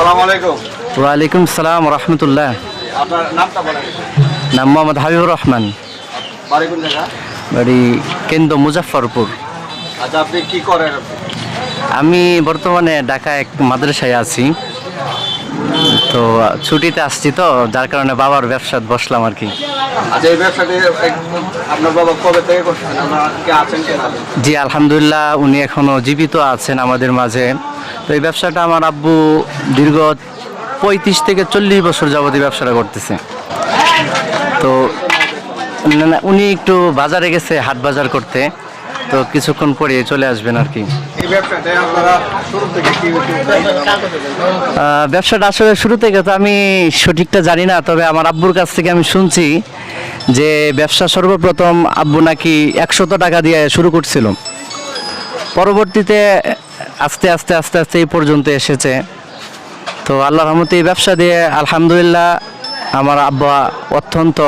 ওয়ালাইকুম সালাম রহমতুল্লাহ। আপনার নাম মোহাম্মদ হাবিবুর রহমান। বাড়ি বাড়ি কেন্দ্র মুজাফরপুর আচ্ছা আপনি কি করেন? আমি বর্তমানে ঢাকা এক মাদ্রাসায় আছি। তো ছুটিতে আসছি তো যার কারণে বাবার ব্যবসাত বসলাম আর কি। আচ্ছা ব্যবসাটি আপনার বাবা কবে থেকে করছেন? আছেন জি আলহামদুলিল্লাহ উনি এখনও জীবিত আছেন আমাদের মাঝে। তো এই ব্যবসাটা আমার আব্বু দীর্ঘ পঁয়ত্রিশ থেকে চল্লিশ বছর যাবতীয় ব্যবসাটা করতেছে। তো উনি একটু বাজারে গেছে হাট বাজার করতে। তো কিছুক্ষণ পরে চলে আসবেন আর কি। ব্যবসাটা আসলে শুরু থেকে তো আমি সঠিকটা জানি না তবে আমার আব্বুর কাছ থেকে আমি শুনছি যে ব্যবসা সর্বপ্রথম আব্বু নাকি একশত টাকা দিয়ে শুরু করছিল। পরবর্তীতে আস্তে আস্তে আস্তে আস্তে এই পর্যন্ত এসেছে। তো আল্লাহ রহমতে এই ব্যবসা দিয়ে আলহামদুলিল্লাহ আমার আব্বা অত্যন্ত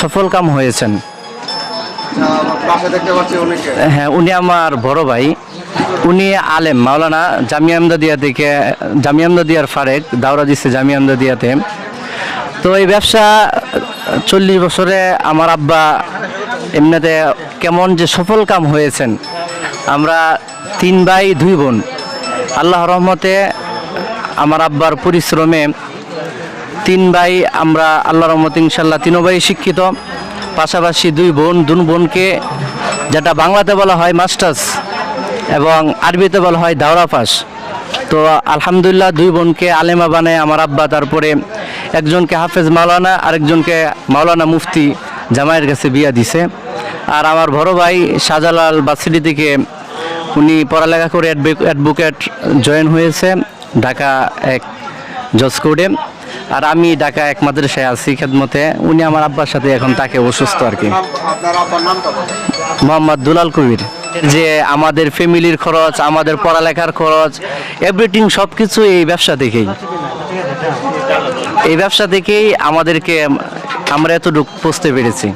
সফল কাম হয়েছেন হ্যাঁ উনি আমার বড় ভাই। উনি আলেম, মাওলানা জামিয়া আমদাদিয়া থেকে জামিয়া আমদাদিয়ার ফারেক, দাওরা দিচ্ছে জামিয়া আমদাদিয়াতে। তো এই ব্যবসা চল্লিশ বছরে আমার আব্বা এমনিতে কেমন যে সফল কাম হয়েছেন, আমরা তিন ভাই, দুই বোন। আল্লাহ রহমতে আমার আব্বার পরিশ্রমে তিন ভাই আমরা আল্লাহ রহমত ইনশাল্লাহ তিনও ভাই শিক্ষিত। পাশাপাশি দুই বোন দুই বোনকে যেটা বাংলাতে বলা হয় মাস্টার্স এবং আরবিতে বলা হয় দাওরা পাস। তো আলহামদুলিল্লাহ দুই বোনকে আলেমা বানায় আমার আব্বা, তারপরে একজনকে হাফেজ মাওলানা, আরেকজনকে মাওলানা মুফতি জামাইয়ের কাছে বিয়া দিছে। আর আমার বড় ভাই শাহজালাল বাসিটি থেকে উনি পড়ালেখা করে অ্যাডভোকেট জয়েন হয়েছে ঢাকা এক জজ কোর্টে। আর আমি ঢাকা এক মাদ্রাসায় আছি খেদমতে, উনি আমার আব্বার সাথে এখন তাকে অসুস্থ আর কি। মোহাম্মদ দুলাল কবির। যে আমাদের ফ্যামিলির খরচ, আমাদের পড়ালেখার খরচ এভরিথিং সব কিছু এই ব্যবসা থেকেই এই ব্যবসা থেকেই আমাদেরকে আমরা এতটুকু পৌঁছতে পেরেছি।